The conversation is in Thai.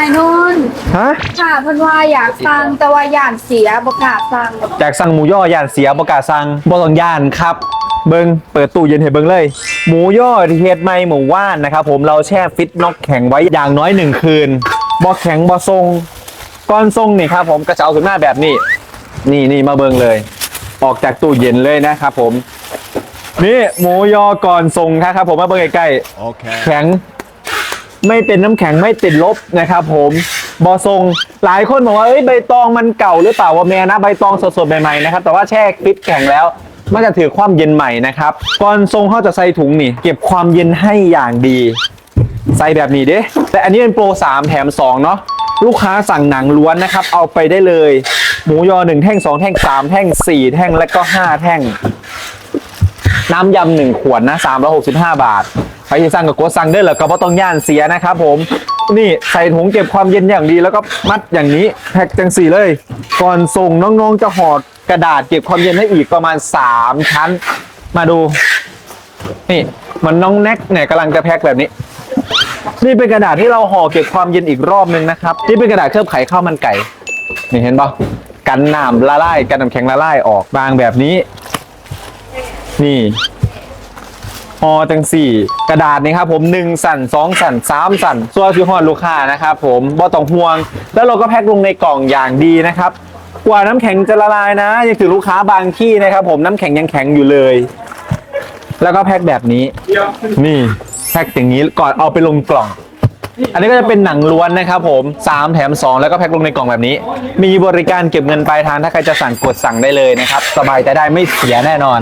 ไอ้นุ่นฮะค่ะเพิ่นว่าอยากสั่งแต่ว่าย่านเสียบ่กล้าสั่งจากสั่งหมูย่อย่านเสียประกล้าศสั่งบ่ต้องย่านครับ เบิงเปิดตู้เย็นให้เบิงเลย หมูย่อที่เฮ็ดใหม่หมูว่านนะครับผมเราแช่ฟิตน็อกแข็งไว้อย่างน้อยหนึ่งคืนบ่แข็งบ่ทรงก้อนทรงนี่ครับผมก็จะเอาขึ้นมาแบบนี้ นี่นี่มาเบิงเลย ออกจากตู้เย็นเลยนะครับผม นี่หมูยอก่อนทรงครับผมมาเบิงใกล้ๆ Okay. แข็ง ไม่เป็นน้ำแข็งไม่ติดลบนะครับผมบอทรงหลายคนบอกว่าเอ้ยใบตองมันเก่าหรือเปล่าว่าแม่นะใบตองสดๆใหม่ๆนะครับแต่ว่าแช่ฟิตแข็งแล้วมันจะถือความเย็นใหม่นะครับก่อนทรงเขาจะใส่ถุงนี่เก็บความเย็นให้อย่างดี ใส่แบบนี้เด้แต่อันนี้เป็นโปร 3 แถม 2 เนาะลูกค้าสั่งหนังล้วนนะครับ เอาไปได้เลย หมูยอ 1 แท่ง 2 แท่ง 3 แท่ง 4 แท่งและก็ 5 แท่ง น้ำยำหนึ่งขวดนะ365 บาท ครที่สั่งกับกดสั่งได้เลยก็เพราะต้องย่านเสียนะครับผมนี่ใส่ถุงเก็บความเย็นอย่างดี แล้วก็มัดอย่างนี้แพ็คจังสี่เลย ก่อนส่งน้องๆจะห่อกระดาษเก็บความเย็นให้อีกประมาณ 3 ชั้น มาดู นี่มันน้องแน็กเนี่ยกำลังจะแพ็คแบบนี้ นี่เป็นกระดาษที่เราห่อเก็บความเย็นอีกรอบนึงนะครับนี่เป็นกระดาษเคลือบไข่ข้าวมันไก่นี่เห็นปะกันน้ำละลายกันน้ำแข็งละลายออกบางแบบนี้ นี่ ห่อจังสี่ กระดาษนี่ครับผมหนึ่งสั่นสองสั่นสามสั่นส่วนคือห่อลูกค้านะครับผมบ่ต้องห่วง แล้วเราก็แพ็คลงในกล่องอย่างดีนะครับกว่าน้ำแข็งจะละลายนะยังถือลูกค้าบางที่นะครับ ผมน้ำแข็งยังแข็งอยู่เลย แล้วก็แพ็คแบบนี้ นี่แพ็คอย่างนี้ก่อนเอาไปลงกล่อง อันนี้ก็จะเป็นหนังล้วนนะครับผม 3 แถม 2 แล้วก็แพ็คลงในกล่องแบบนี้ มีบริการเก็บเงินปลายทางถ้าใครจะสั่งกดสั่งได้เลยนะครับ สบายใจได้ไม่เสียแน่นอน